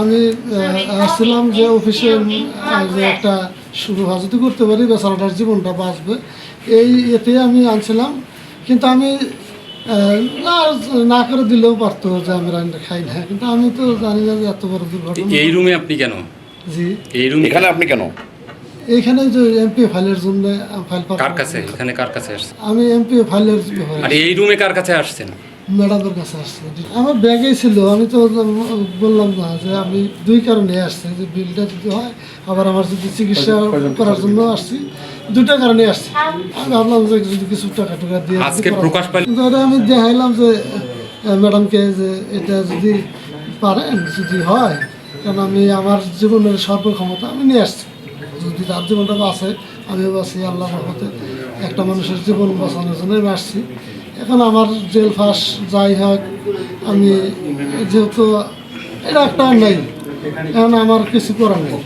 আমি আসছিলাম যে অফিসে যে একটা শুরু হাজতি করতে পারি বেচারাটার জীবনটা বাঁচবে। এই এতে আমি আনছিলাম কিন্তু আমি না না করে দিলেও পারতো যে আমি রান্না খাই না। কিন্তু আমি তো জানি না যে এত বড় দুর্ঘটনা। এই রুমে আপনি কেন? জি। এই রুমে এখানে আপনি কেন? এইখানে যে এমপি ফাইলের জন্য ফাইল কার কাছে? এখানে কার কাছে আসছেন? আমি এমপি ফাইলের আর এই রুমে কার কাছে আসছেন? ম্যাডামের কাছে আসছে। আমার ব্যাগেই ছিল আমি তো বললাম না যে আমি দুই কারণে আসছি যে বিলটা যদি হয় আবার আমার যদি চিকিৎসা করার জন্য আসছি দুটা কারণে আসছি। আমি ভাবলাম যে যদি কিছু টাকা টাকা দিয়ে প্রকাশ কিন্তু ওটা আমি দেখাইলাম যে ম্যাডামকে যে এটা যদি পারেন যদি হয় কারণ আমি আমার জীবনের সর্বক্ষমতা আমি নিয়ে আসছি। যদি তার জীবনটা বাঁচে আমিও বাঁচি আল্লাহ রহমতে একটা মানুষের জীবন বাঁচানোর জন্য আমি আসছি। এখন আমার জেল ফাঁস যাই হোক, আমি যেহেতু এটা একটা নেই এখন আমার কিছু করার নেই।